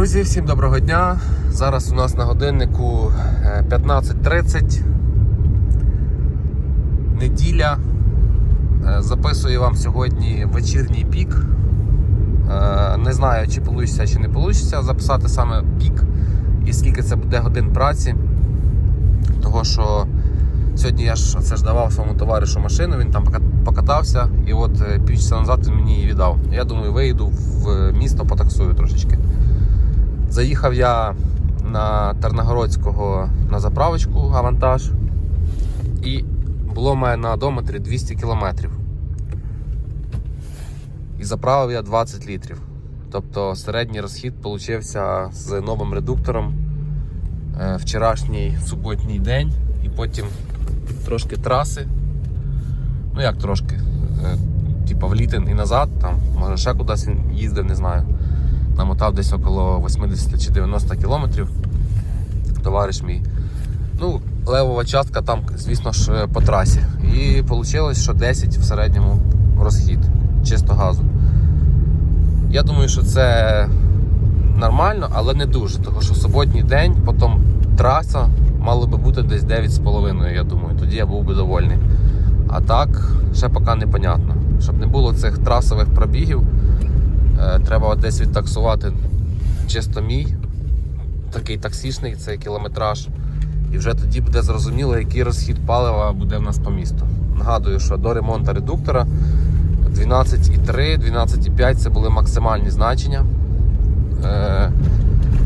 Друзі, всім доброго дня. Зараз у нас на годиннику е, 15.30. Неділя. Е, Записую вам сьогодні вечірній пік. Е, Не знаю, чи вийде, чи не вийде записати саме пік і скільки це буде годин праці. Того що сьогодні я ж це ж давав своєму товаришу машину, він там покатався і от е, півчаса назад він мені її віддав. Я думаю, вийду в місто, потаксую трошечки. Заїхав я на Тарногородського на заправочку авантаж. І було в мене на одометрі 200 кілометрів. І заправив я 20 літрів. Тобто середній розхід получився з новим редуктором е, вчорашній суботній день і потім трошки траси. Ну як трошки? Е, Типа в Літин і назад, там, може ще кудись їздив, не знаю намотав десь около 80 чи 90 кілометрів. Товариш мій. Ну, левова частка там, звісно ж, по трасі. І вийшло, що 10 в середньому розхід чисто газу. Я думаю, що це нормально, але не дуже, тому що суботній день, потім траса мало би бути десь 9,5, я думаю, тоді я був би довольний. А так, ще поки непонятно. Щоб не було цих трасових пробігів, Е, Треба десь відтаксувати чисто мій, такий таксішний, це кілометраж. І вже тоді буде зрозуміло, який розхід палива буде в нас по місту. Нагадую, що до ремонту редуктора 12,3, 12,5 це були максимальні значення. Е,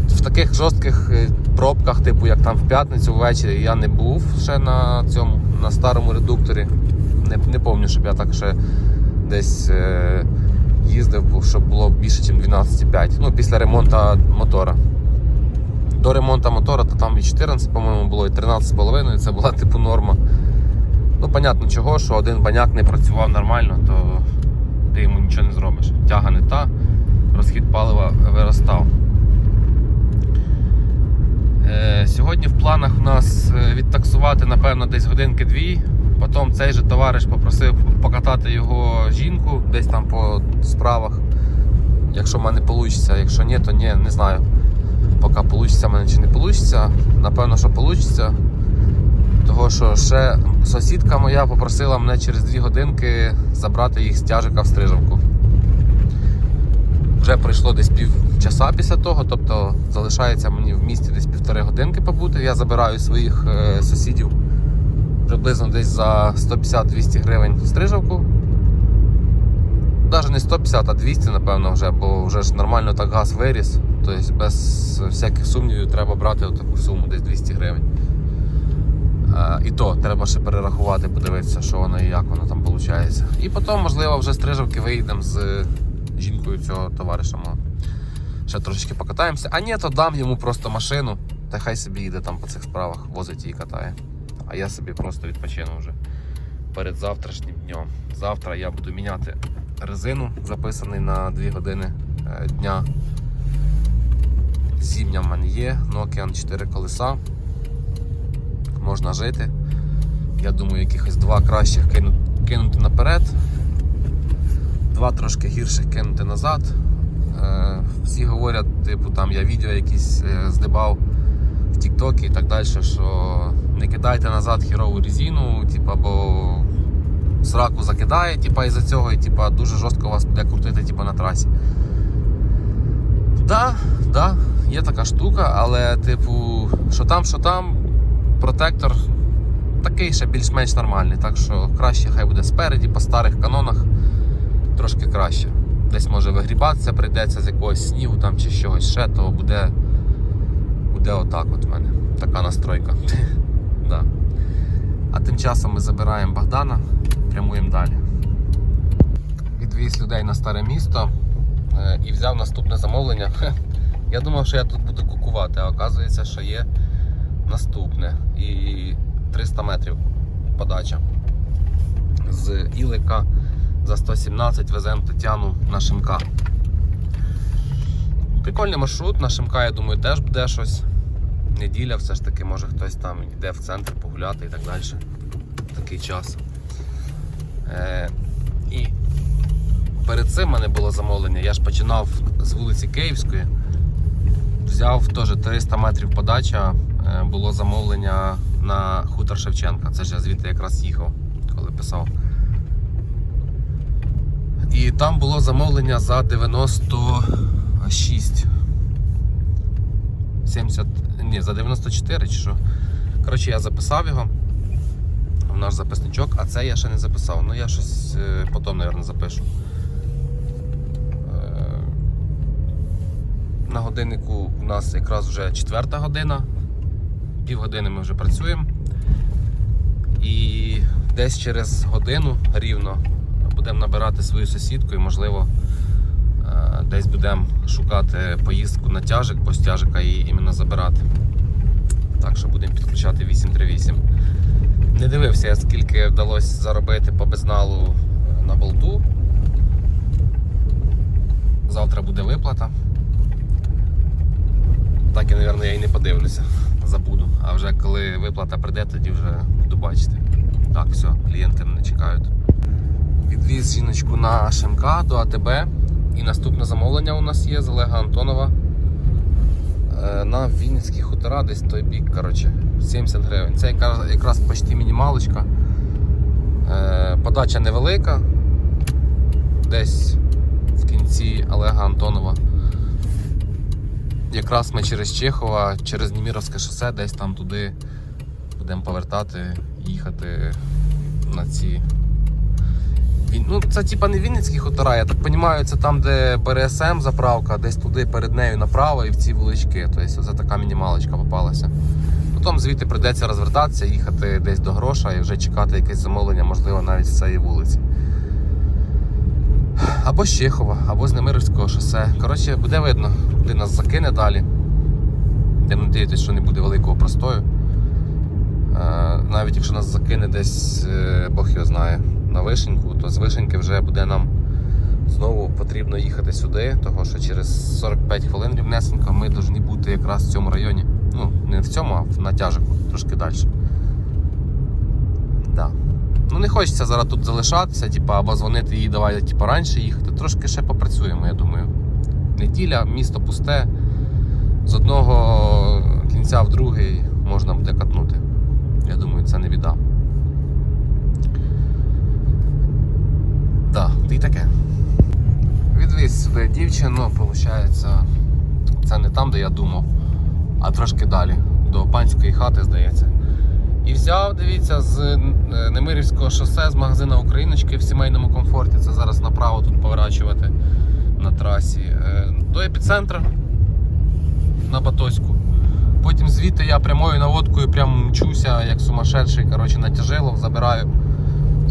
В таких жорстких е, пробках, типу як там в п'ятницю ввечері, я не був ще на цьому, на старому редукторі. Не, не пам'ятаю, щоб я так ще десь. Їздив, щоб було більше, ніж 12,5. Ну, після ремонту мотора. До ремонту мотора то там і 14, по-моєму, було, і 13,5, це була типу норма. Ну, понятно чого, що один баняк не працював нормально, то ти йому нічого не зробиш. Тяга не та, розхід палива виростав. Е, сьогодні в планах у нас е, відтаксувати, напевно, десь годинки-дві. Потім цей же товариш попросив покатати його жінку десь там по справах. Якщо в мене вийде, якщо ні, то ні, не знаю. Поки вийде в мене чи не вийде. Напевно, що вийде. Того що ще сусідка моя попросила мене через дві годинки забрати їх з тяжика в стрижавку. Вже пройшло десь пів часа після того, тобто залишається мені в місті десь півтори годинки побути. Я забираю своїх е, сусідів приблизно десь за 150-200 гривень стрижавку. Навіть не 150, а 200, напевно, вже, бо вже ж нормально так газ виріс. Тобто без всяких сумнівів треба брати таку суму, десь 200 гривень. Е, І то треба ще перерахувати, подивитися, що воно і як воно там виходить. І потім, можливо, вже стрижавки виїдемо з жінкою цього товариша мого. Ще трошечки покатаємося. А ні, то дам йому просто машину, та хай собі їде там по цих справах, возить її катає. А я собі просто відпочину вже перед завтрашнім днем. Завтра я буду міняти резину, записаний на 2 години е, дня. Зімня в мене є, Nokian 4 колеса. Можна жити. Я думаю, якихось два кращих кину- кинути наперед, два трошки гірших кинути назад. Е, Всі говорять, типу, там я відео якісь е, здибав в і так далі, що не кидайте назад хірову резину, типу, бо сраку закидає, типу, із-за цього, і типу, дуже жорстко вас буде крутити типу, на трасі. Да, да, є така штука, але, типу, що там, що там, протектор такий ще більш-менш нормальний. Так що краще хай буде спереді, по старих канонах трошки краще. Десь може вигрібатися, прийдеться з якогось снігу там чи чогось ще, то буде, буде отак от в мене. Така настройка. да. А тим часом ми забираємо Богдана, прямуємо далі. Відвіз людей на старе місто е, і взяв наступне замовлення. Я думав, що я тут буду кукувати, а оказується, що є наступне. І 300 метрів подача. З Ілика за 117 веземо Тетяну на Шимка. Прикольний маршрут, на Шимка, я думаю, теж буде щось. Неділя, все ж таки, може хтось там йде в центр погуляти і так далі. Такий час. Е, і перед цим в мене було замовлення. Я ж починав з вулиці Київської. взяв теж 300 метрів подача. е, Було замовлення на хутор Шевченка. Це ж я звідти якраз їхав, коли писав. І там було замовлення за 96. 70. Ні, за 94 чи що. Коротше, я записав його в наш записничок, а це я ще не записав. Ну я щось е, потім, мабуть, запишу. Е, На годиннику у нас якраз вже четверта година. Півгодини ми вже працюємо. І десь через годину рівно будемо набирати свою сусідку і, можливо, десь будемо шукати поїздку на тяжик, бо з тяжика її іменно забирати. Так що будемо підключати 838. Не дивився, скільки вдалося заробити по безналу е, на болту. Завтра буде виплата. Так і, мабуть, я і не подивлюся. Забуду. А вже коли виплата прийде, тоді вже буду бачити. Так, все, клієнти мене чекають. Відвіз жіночку на ШМК до АТБ. І наступне замовлення у нас є з Олега Антонова. Е, На Вінницькі хутора, десь той бік, коротше, 70 гривень. Це якраз, якраз почти мінімалочка. Е, Подача невелика. Десь в кінці Олега Антонова. Якраз ми через Чехова, через Німіровське шосе, десь там туди будемо повертати, їхати на ці. Ну, це типа не Вінницькі хутора, я так розумію, це там, де БРСМ заправка, десь туди перед нею направо і в ці вулички. Тобто це така мінімалочка попалася. Потім звідти прийдеться розвертатися, їхати десь до гроша і вже чекати якесь замовлення, можливо, навіть з цієї вулиці. Або з Чехова, або з Немировського шосе. Коротше, буде видно, куди нас закине далі. Я надіюсь, що не буде великого простою. Е, Навіть якщо нас закине десь, е, Бог його знає, на вишеньку, то з вишеньки вже буде нам знову потрібно їхати сюди, тому що через 45 хвилин рівнесенько ми повинні бути якраз в цьому районі. Ну, не в цьому, а в натяжику, трошки далі. Да. Ну не хочеться зараз тут залишатися, типу, або дзвонити їй, давай типу, раніше їхати. Трошки ще попрацюємо, я думаю. Неділя, місто пусте. З одного кінця в другий можна буде катнути. Я думаю, це не біда. Да, і таке. Відвіз сюди дівчину, виходить, це не там, де я думав, а трошки далі, до панської хати, здається. І взяв, дивіться, з е, Немирівського шосе з магазина Україночки в сімейному комфорті. Це зараз направо тут поворачувати на трасі. е, До епіцентра на Батоську. Потім звідти я прямою наводкою прям мчуся, як сумасшедший, коротше, на забираю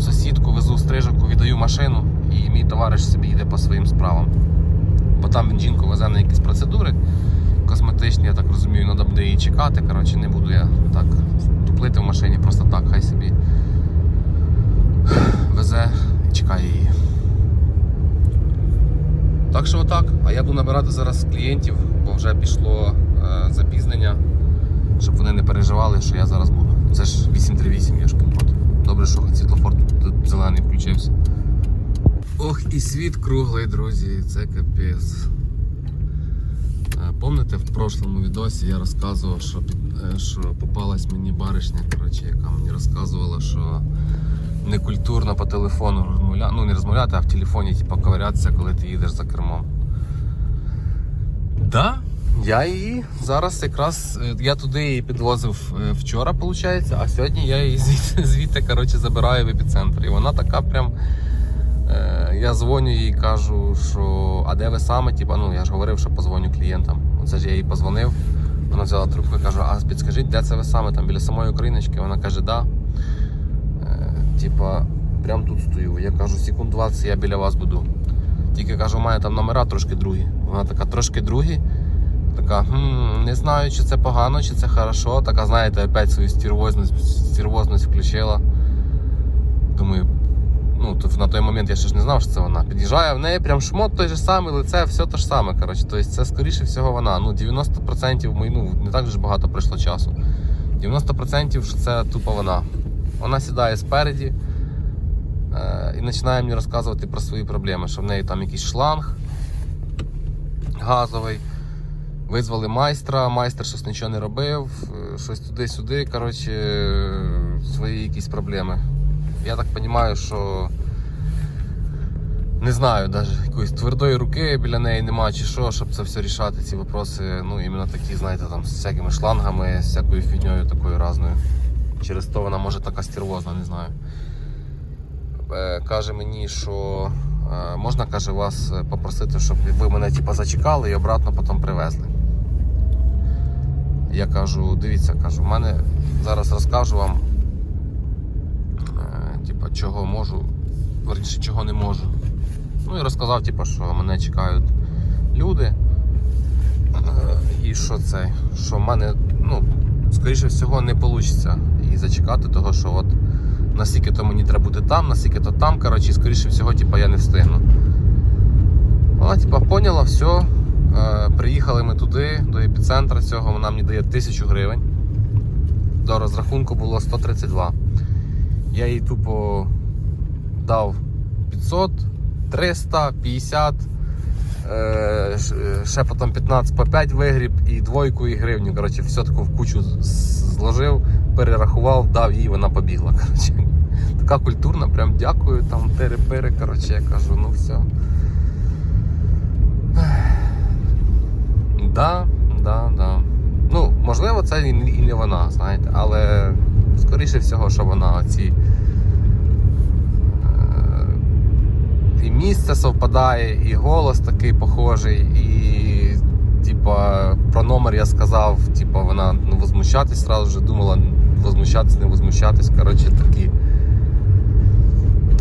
сусідку, везу в стрижок, віддаю машину і мій товариш собі йде по своїм справам. Бо там він жінку везе на якісь процедури косметичні, я так розумію, треба буде її чекати. Коротше, не буду я так туплити в машині, просто так, хай собі везе і чекає її. Так що отак. А я буду набирати зараз клієнтів, бо вже пішло е, запізнення, щоб вони не переживали, що я зараз буду. Це ж 838 Йошкін код. Добре, що світлофор тут, зелений включився. Ох, і світ круглий, друзі, це капець. Е, Помните, в прошлому відосі я розказував, що, е, що попалась мені баришня, коротше, яка мені розказувала, що некультурно по телефону розмовляти, ну не розмовляти, а в телефоні типу, ковирятися, коли ти їдеш за кермом. Да, я її зараз якраз е, я туди її підвозив е, вчора, виходить, а сьогодні я її звідти, звідти коротше, забираю в епіцентр. І вона така прям. Е, я дзвоню їй кажу, що а де ви саме? Типа, ну я ж говорив, що позвоню клієнтам. Оце ж я їй позвонив. Вона взяла трубку і каже, а підскажіть, де це ви саме? Там біля самої Україночки. Вона каже, да. Типа, прям тут стою. Я кажу, секунд 20 я біля вас буду. Тільки кажу, мене там номера трошки другі. Вона така, трошки другі. Така, хм, не знаю, чи це погано, чи це хорошо. Така, знаєте, опять свою стервозність, стервозність включила. Думаю, ну, на той момент я ще ж не знав, що це вона. Під'їжджає в неї прям шмот той же самий, лице, все те ж саме. Коротше. Тобто це скоріше всього вона. Ну, 90% ми, ну, не так же багато пройшло часу. 90% що це тупо вона. Вона сідає спереді е, і починає мені розказувати про свої проблеми, що в неї там якийсь шланг газовий. Визвали майстра, майстер щось нічого не робив, е, щось туди-сюди. Коротше, е, свої якісь проблеми. Я так розумію, що не знаю, навіть якоїсь твердої руки біля неї нема чи що, щоб це все рішати, ці вопроси. Ну, іменно такі, знаєте, там з всякими шлангами, з всякою фігньою такою разною. Через то вона може така стервозна, не знаю. Е, каже мені, що можна каже, вас попросити, щоб ви мене типу, зачекали і обратно потім привезли. Я кажу, дивіться, кажу, в мене зараз розкажу вам, е, типу, чого можу, верніше, чого не можу. Ну і розказав, типу, що мене чекають люди. Е, І що це? Що в мене, ну, скоріше всього, не вийде її зачекати, того що от настільки то мені треба бути там, настільки то там, коротше, і скоріше всього, типу, я не встигну. Вона, типу, поняла, все. Е, приїхали ми туди, до епіцентра цього, вона мені дає 1000 гривень. До розрахунку було 132. Я їй тупо дав 500, 300, 50, е, ш- е, ще потім 15 по 5 вигріб і двойку і гривню. Коротше, все таку в кучу зложив, перерахував, дав їй, вона побігла. Коротше. Така культурна, прям дякую, там тири-пири, я кажу, ну все. Да, да, да. Ну, можливо, це і не вона, знаєте, але скоріше всього, що вона ці. е, І місце совпадає, і голос такий похожий, і типа про номер я сказав, типа вона ну, возмущатись, сразу вже думала, возмущатись, не возмущатись. Коротше, такі.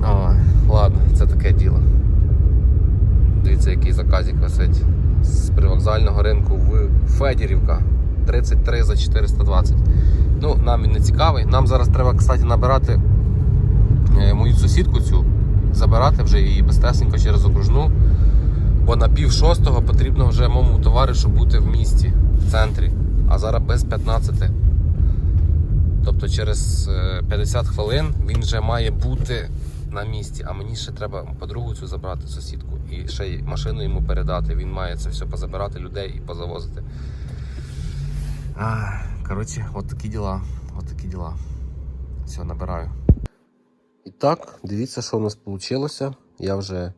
Ой, ладно, це таке діло. Дивіться, який заказик висить з привокзального ринку в Федірівка. 33 за 420. Ну, нам він не цікавий. Нам зараз треба, кстати, набирати е, мою сусідку цю, забирати вже її безтесненько через окружну. Бо на пів шостого потрібно вже моєму товаришу бути в місті, в центрі. А зараз без 15. Тобто через е, 50 хвилин він вже має бути на місці, а мені ще треба подругу цю забрати, сусідку, і ще й машину йому передати. Він має це все позабирати людей і позавозити. А, коротше, от такі діла. От такі діла. Все, набираю. І так, дивіться, що у нас вийшло. Я вже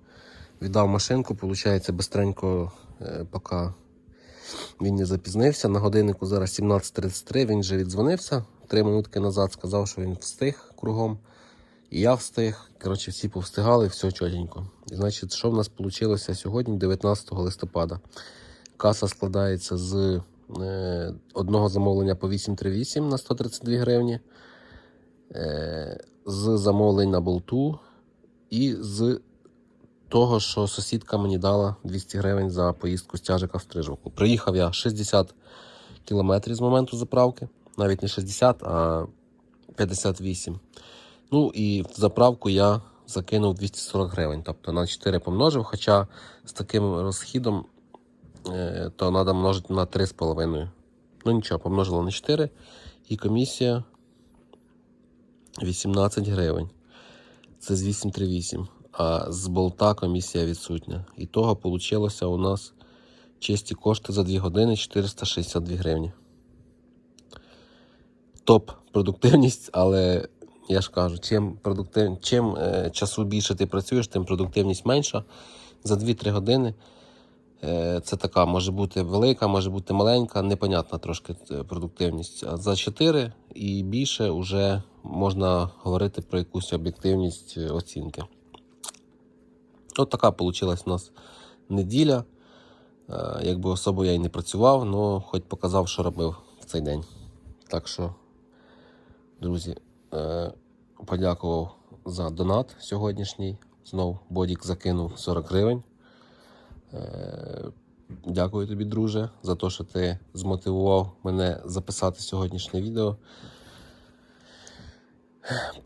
віддав машинку, виходить, бистренько, е, поки він не запізнився. На годиннику зараз 17.33, він вже віддзвонився. Три минутки назад сказав, що він встиг кругом. І я встиг. Коротше, всі повстигали, все чотенько. Значить, що в нас вийшло сьогодні, 19 листопада. Каса складається з е, одного замовлення по 838 на 132 гривні, е, з замовлень на болту і з того, що сусідка мені дала 200 гривень за поїздку з тяжика в Стрижовку. Приїхав я 60 кілометрів з моменту заправки, навіть не 60, а 58. Ну і в заправку я закинув 240 гривень, тобто на 4 помножив, хоча з таким розхідом е, то треба множити на 3,5. Ну нічого, помножило на 4 і комісія 18 гривень. Це з 838. А з болта комісія відсутня. І того вийшло у нас чисті кошти за 2 години 462 гривні. Топ продуктивність, але я ж кажу, чим, продуктив... чим е, часу більше ти працюєш, тим продуктивність менша. За 2-3 години е, це така може бути велика, може бути маленька, непонятна трошки е, продуктивність. А за 4 і більше вже можна говорити про якусь об'єктивність е, оцінки. От така вийшла у нас неділя. Якби особо я і не працював, але хоч показав, що робив в цей день. Так що, друзі, подякував за донат сьогоднішній. Знов Бодік закинув 40 гривень. Е, Дякую тобі, друже, за те, що ти змотивував мене записати сьогоднішнє відео.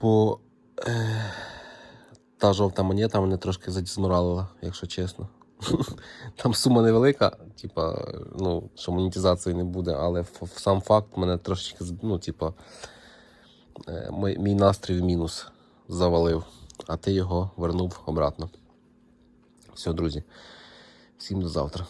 Бо е, та жовта монета мене трошки задізморалила, якщо чесно. Там сума невелика, типа, ну, що монетизації не буде, але сам факт мене трошечки, ну, типа, е, мій настрій в мінус завалив, а ти його вернув обратно. Все, друзі. Всім до завтра.